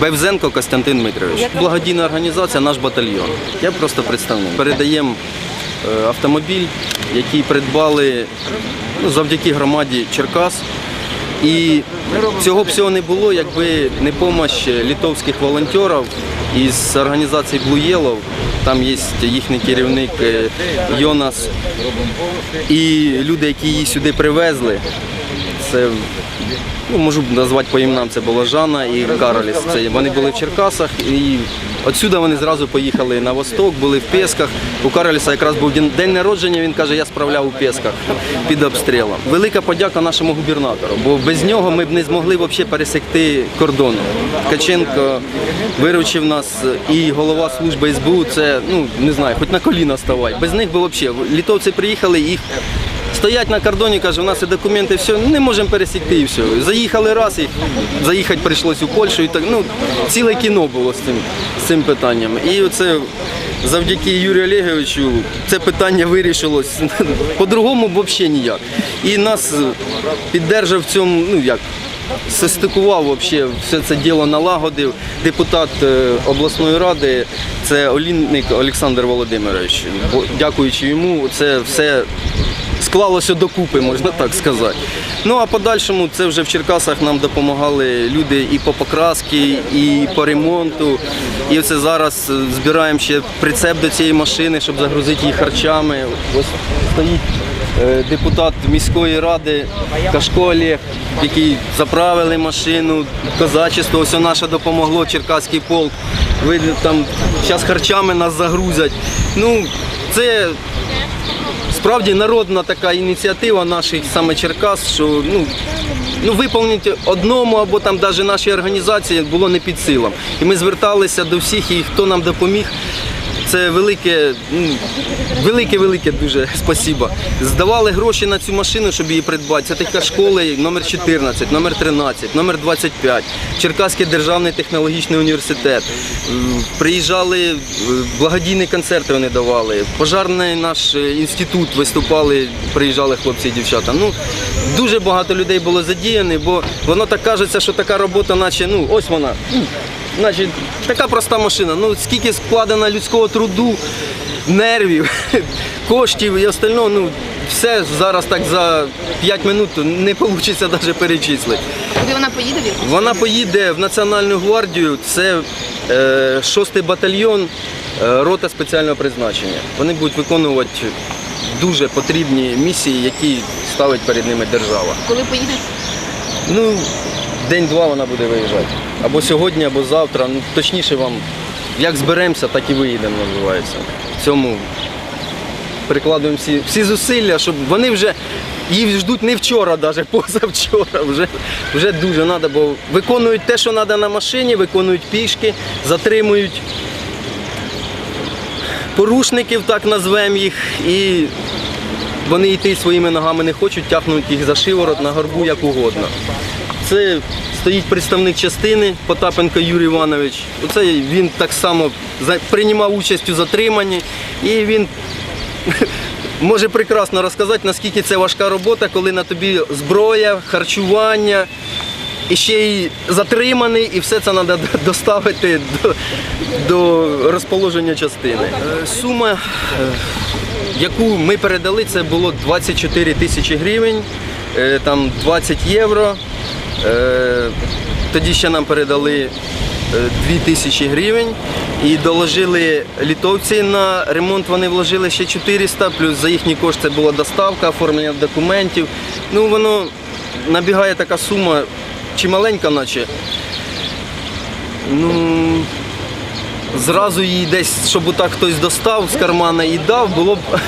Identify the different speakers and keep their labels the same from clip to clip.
Speaker 1: Бевзенко Костянтин Дмитрович. Благодійна організація, наш батальйон. Я просто представник. Передаємо е, автомобіль, який придбали ну, завдяки громаді Черкас. І цього б всього не було, якби не допомога літовських волонтерів із організації Blue Yellow. Там є їхній керівник е, Йонас. І люди, які її сюди привезли, це ну, можу назвати по іменам, це була Жанна і Кароліс. Це вони були в Черкасах і отсюди вони зразу поїхали на восток, були в Песках. У Кароліса якраз був день, народження, він каже, я справляв у Песках під обстрілом. Велика подяка нашому губернатору, бо без нього ми б не змогли взагалі пересекти кордон. Ткаченко виручив нас і голова служби СБУ, це ну не знаю, хоч на коліна ставай. Без них би взагалі літовці приїхали їх. Стоять на кордоні, каже, у нас і документи, все, не можемо пересікти і все. Заїхали раз, і заїхати прийшлось у Польщу. І так, ну, ціле кіно було з цим, з цим питанням. І оце завдяки Юрію Олеговичу це питання вирішилось. По-другому взагалі ніяк. І нас піддержав в цьому, ну як, состикував вообще, все це діло налагодив. Депутат е, обласної ради, це Олінник Олександр Володимирович. Дякуючи йому, це все склалося докупи, можна так сказати. Ну а подальшому це вже в Черкасах нам допомагали люди і по покрасці, і по ремонту. І це зараз збираємо ще прицеп до цієї машини, щоб загрузити її харчами. Ось стоїть е, депутат міської ради Кашко Олег, який заправили машину, козачество, ось наше допомогло, Черкаський полк. Ви там зараз харчами нас загрузять. Ну, це справді народна така ініціатива наших саме Черкас, що ну, ну виповнити одному або там навіть нашій організації було не під силам. І ми зверталися до всіх, і хто нам допоміг. Це велике, ну, велике, велике дуже спасіба. Здавали гроші на цю машину, щоб її придбати. Це така школа номер 14, номер 13, номер 25, Черкаський державний технологічний університет. Приїжджали, е, благодійні концерти вони давали. Пожарний наш е, інститут виступали, приїжджали хлопці і дівчата. Ну, дуже багато людей було задіяно, бо воно так кажеться, що така робота, наче ну ось вона. Значить, така проста машина. Ну скільки складено людського труду, нервів, коштів і остального, ну все зараз так за 5 минут не вийде навіть перечислити.
Speaker 2: Куди вона поїде?
Speaker 1: Вона поїде в Національну гвардію, це е, 6 батальйон, е, рота спеціального призначення. Вони будуть виконувати дуже потрібні місії, які ставить перед ними держава.
Speaker 2: Коли поїде?
Speaker 1: Ну, день-два вона буде виїжджати. Або сьогодні, або завтра. Ну, точніше вам, як зберемося, так і виїдемо, називається. В цьому прикладуємо всі, всі зусилля, щоб вони вже їх ждуть не вчора, навіть позавчора. Вже, вже дуже треба, бо виконують те, що треба на машині, виконують пішки, затримують порушників, так назвемо їх, і вони йти своїми ногами не хочуть, тягнуть їх за шиворот на горбу як угодно. Це стоїть представник частини Потапенко Юрій Іванович. Оце він так само приймав участь у затриманні і він може прекрасно розказати, наскільки це важка робота, коли на тобі зброя, харчування. І ще й затриманий, і все це треба доставити до, до розположення частини. Е, Сума, е, яку ми передали, це було 24 тисячі гривень, е, там 20 євро. Е, Тоді ще нам передали е, 2 тисячі гривень і доложили літовці на ремонт. Вони вложили ще 400, плюс за їхні кошти була доставка, оформлення документів. Ну воно набігає така сума, чи маленька, наче. Ну, зразу її десь, щоб отак хтось достав з кармана і дав, було б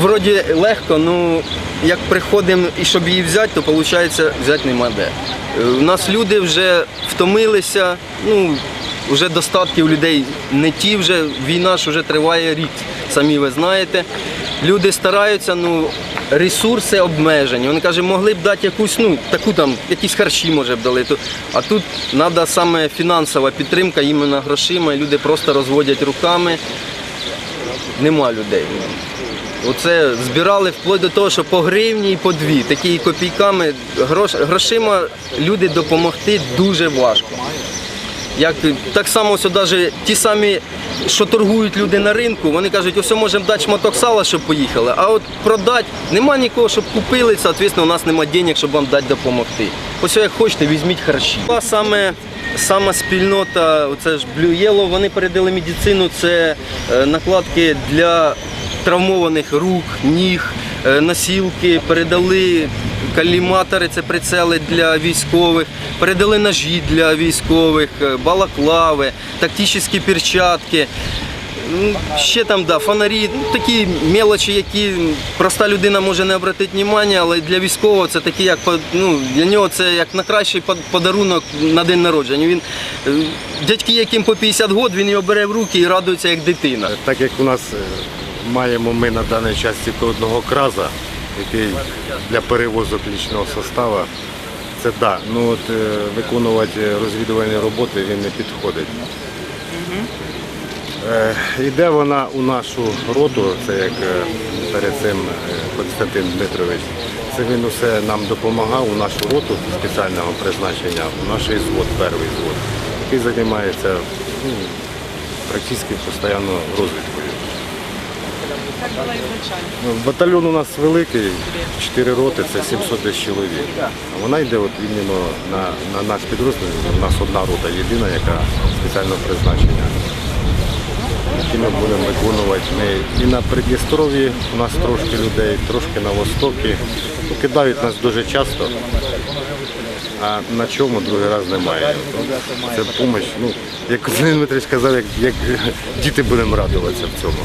Speaker 1: вроді легко, ну як приходимо і щоб її взяти, то виходить взяти нема де. Е, У нас люди вже втомилися, ну вже достатки у людей не ті, вже війна ж вже триває рік, самі ви знаєте. Люди стараються, ну ресурси обмежені. Вони кажуть, могли б дати якусь, ну таку там, якісь харчі може б дали. А тут треба саме фінансова підтримка, іменно грошима, люди просто розводять руками. Нема людей. Оце збирали вплоть до того, що по гривні і по дві. Такі копійками грош, грошима люди допомогти дуже важко. Як так само ось навіть ті самі, що торгують люди на ринку, вони кажуть, ось можемо дати шматок сала, щоб поїхали. А от продати нема нікого, щоб купили, соответственно, у нас немає денег, щоб вам дати допомогти. Ось як хочете, візьміть харчі. Саме сама спільнота, оце ж Blue Yellow, вони передали медицину, це е, накладки для травмованих рук, ніг, е, носілки, передали каліматори, це прицели для військових, передали ножі для військових, е, балаклави, тактичні перчатки. Ще там да, фонарі, ну, такі мелочі, які проста людина може не обратити увагу, але для військового це такі, як ну, для нього це як найкращий под- подарунок на день народження. Він е, дядьки, яким по 50 років, він його бере в руки і радується як дитина.
Speaker 2: Так як у нас маємо ми на даний час тільки одного краза, який для перевозок лічного составу, це да. Ну от е, виконувати розвідувальні роботи він не підходить. Е, Йде вона у нашу роту, це як е, перед цим е, Константин Дмитрович. Це він усе нам допомагав у нашу роту спеціального призначення, у наш звод, перший звод, який займається ну, практично постійно розвідкою. Ну, Батальйон у нас великий, 4 роти, це 700 десь чоловік. Вона йде от іменно на, на наш підрозділ, у нас одна рота єдина, яка спеціального призначення. Які ми будемо виконувати ми і на Придністров'ї у нас трошки людей, трошки на Востокі. Покидають нас дуже часто, а на чому другий раз немає. Це допомога, ну, як Дмитрович сказав, як, як діти будемо радуватися в цьому.